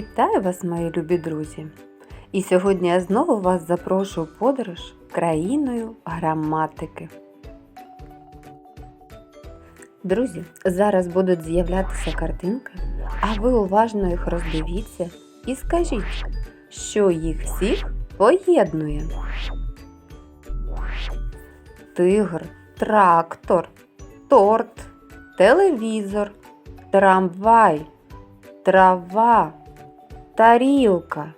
Вітаю вас, мої любі друзі! І сьогодні я знову вас запрошую в подорож країною граматики. Друзі, зараз будуть з'являтися картинки, а ви уважно їх роздивіться і скажіть, що їх всіх поєднує. Тигр, трактор, торт, телевізор, трамвай, трава, тарілка.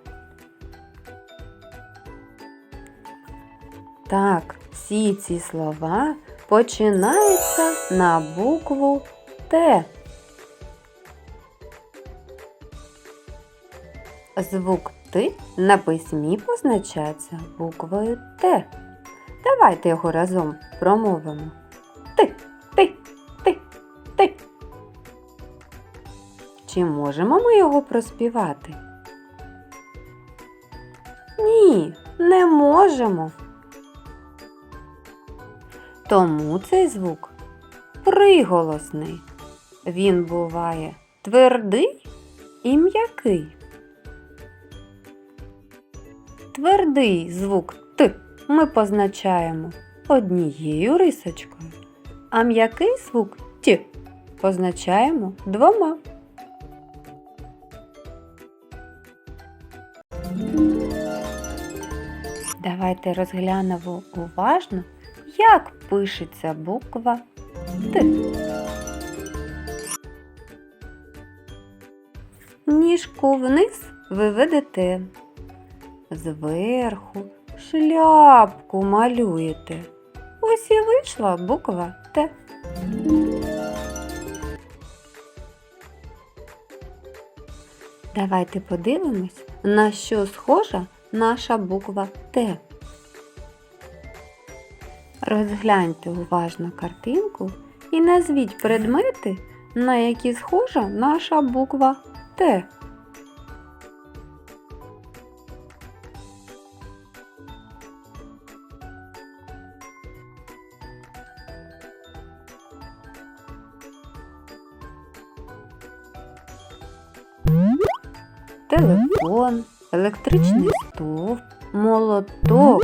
Так, всі ці слова починаються на букву Т. Звук Т на письмі позначається буквою Т. Давайте його разом промовимо. Ти, ти, ти, ти. Чи можемо ми його проспівати? Не можемо. Тому цей звук приголосний. Він буває твердий і м'який. Твердий звук Т ми позначаємо однією рисочкою, а м'який звук Т позначаємо двома. Давайте розглянемо уважно, як пишеться буква Т. Ніжку вниз ви ведете. Зверху шляпку малюєте. Ось і вийшла буква Т. Давайте подивимось, на що схожа наша буква Т. Розгляньте уважно картинку і назвіть предмети, на які схожа наша буква Т. Телефон, електричний стовп, молоток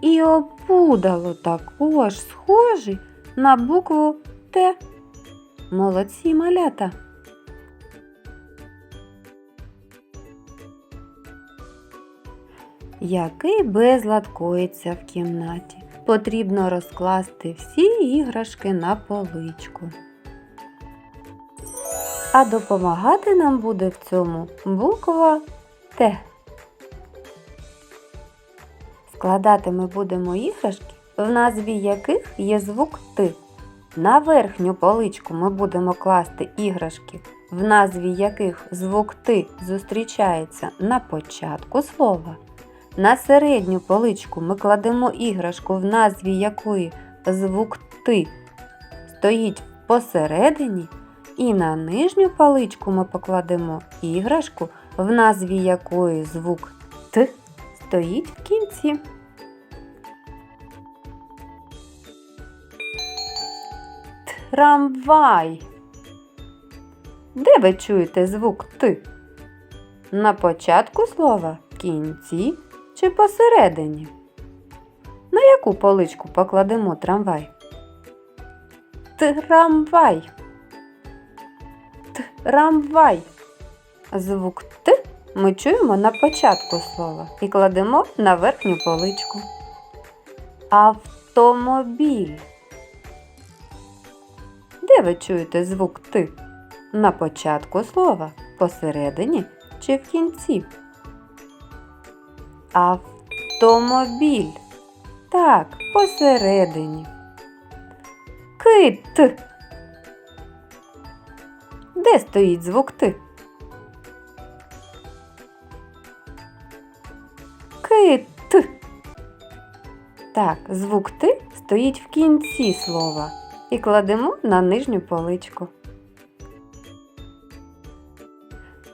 і опудало також схожі на букву Т. Молодці малята. Який безлад коїться в кімнаті. Потрібно розкласти всі іграшки на поличку. А допомагати нам буде в цьому буква Т. Складати ми будемо іграшки, в назві яких є звук Т. На верхню поличку ми будемо класти іграшки, в назві яких звук Т зустрічається на початку слова. На середню поличку ми кладемо іграшку, в назві якої звук Т стоїть посередині. І на нижню паличку ми покладемо іграшку, в назві якої звук Т стоїть в кінці. Трамвай. Де ви чуєте звук Т? На початку слова, кінці чи посередині? На яку поличку покладемо трамвай? Трамвай. Трамвай. Звук Т ми чуємо на початку слова і кладемо на верхню поличку. Автомобіль. Де ви чуєте звук Т? На початку слова, посередині чи в кінці? Автомобіль. Так, посередині. Кит. Де стоїть звук Т? Кит. Так, звук Т стоїть в кінці слова і кладемо на нижню поличку.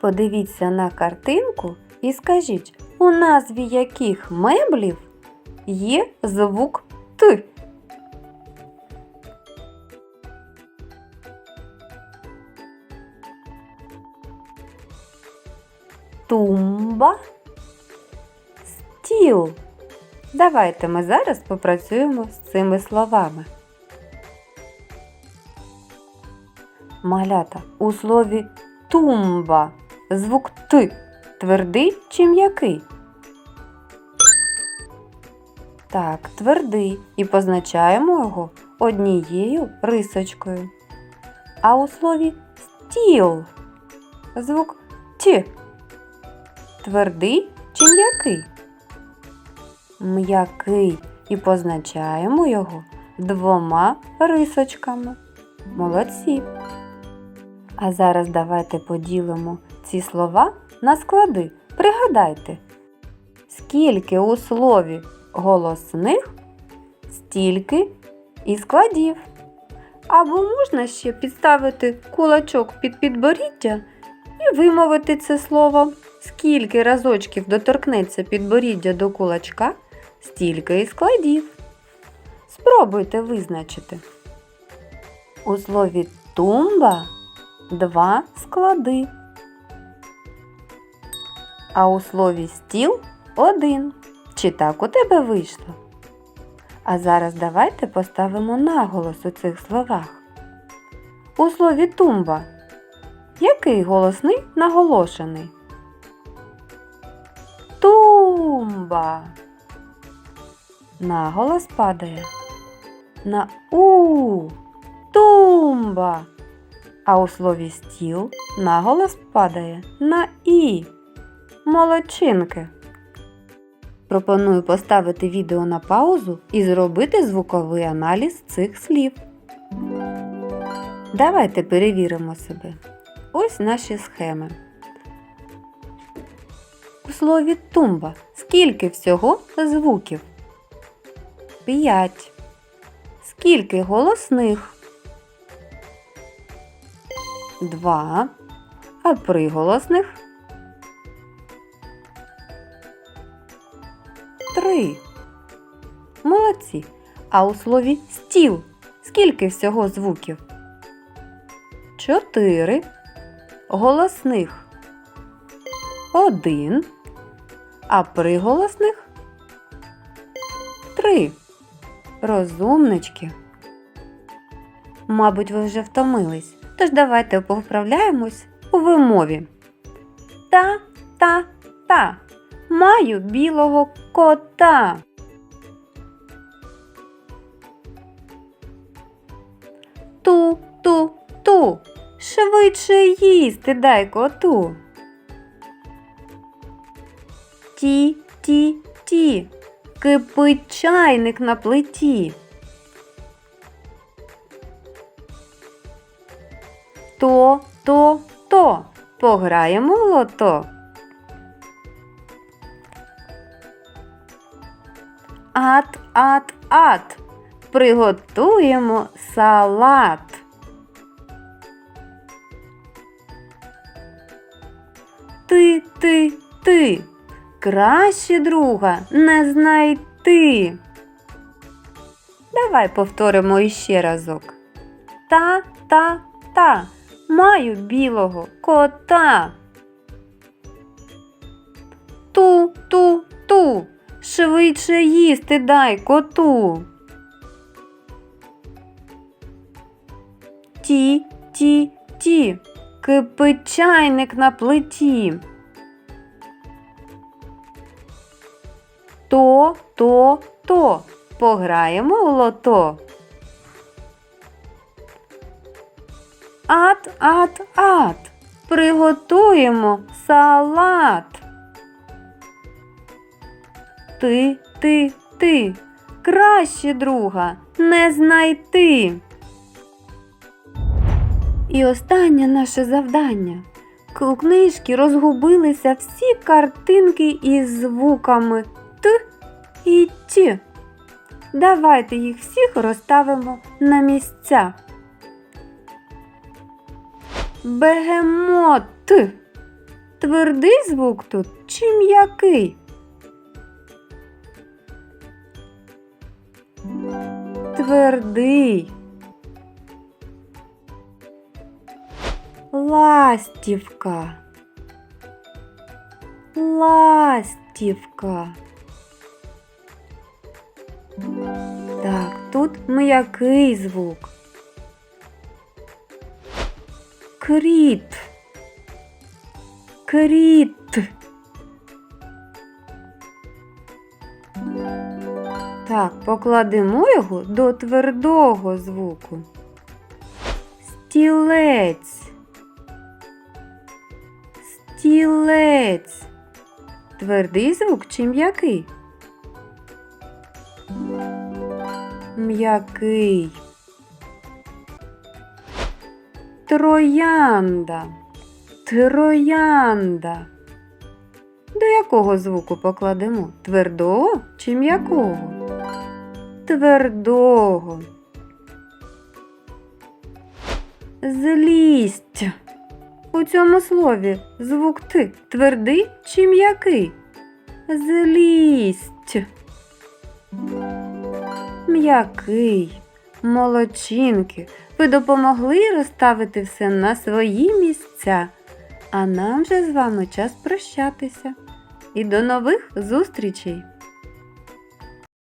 Подивіться на картинку і скажіть, у назві яких меблів є звук Т? тумба, стіл. Давайте ми зараз попрацюємо з цими словами. Малята, у слові тумба звук Т твердий чи м'який? Так, твердий і позначаємо його однією рисочкою. А у слові стіл звук Т твердий чи м'який? М'який і позначаємо його двома рисочками. Молодці! А зараз давайте поділимо ці слова на склади. Пригадайте, скільки у слові голосних, стільки і складів. Або можна ще підставити кулачок під підборіддя і вимовити це слово. Скільки разочків доторкнеться підборіддя до кулачка, стільки і складів. Спробуйте визначити. У слові тумба два склади. А у слові стіл один. Чи так у тебе вийшло? А зараз давайте поставимо наголос у цих словах. У слові тумба. Який голосний наголошений? Тумба. Наголос падає на у. Тумба. А у слові стіл наголос падає на і. Молодчинки. Пропоную поставити відео на паузу і зробити звуковий аналіз цих слів. Давайте перевіримо себе. Ось наші схеми. У слові тумба скільки всього звуків? П'ять. Скільки голосних? Два. А приголосних? Три. Молодці. А у слові стіл скільки всього звуків? Чотири. Голосних. Один. А приголосних? Три. Розумнички. Мабуть, ви вже втомились. Тож давайте поправляємось у вимові. Та, та, та. Маю білого кота. Ту, ту, ту. Швидше їсти дай коту. Ті, ті, ті. Кипить чайник на плиті. То, то, то. Пограємо в лото. Ат, ат, ат. Приготуємо салат. Ти, ти, ти. Краще друга не знайти. Давай повторимо іще разок. Та, та, та. Маю білого кота. Ту, ту, ту. Швидше їсти дай коту. Ті, ті, ті. Кипить чайник на плиті. То, то, то. Пограємо в лото. Ат, ат, ат. Приготуємо салат. Ти, ти, ти. Краще друга не знайти. І останнє наше завдання. У книжці розгубилися всі картинки із звуками Т і Т. Давайте їх всіх розставимо на місця. Бегемот. Твердий звук тут чи м'який? Твердий. Ластівка. Ластівка. Так, тут м'який звук. Кріт. Кріт. Так, покладемо його до твердого звуку. Стілець. Стілець. Твердий звук чи м'який? М'який. Троянда. Троянда. До якого звуку покладемо? Твердого чи м'якого? Твердого. Злість. У цьому слові звук ти твердий чи м'який? Злість. М'який. Молодчинки. Ви допомогли розставити все на свої місця. А нам вже з вами час прощатися. І до нових зустрічей!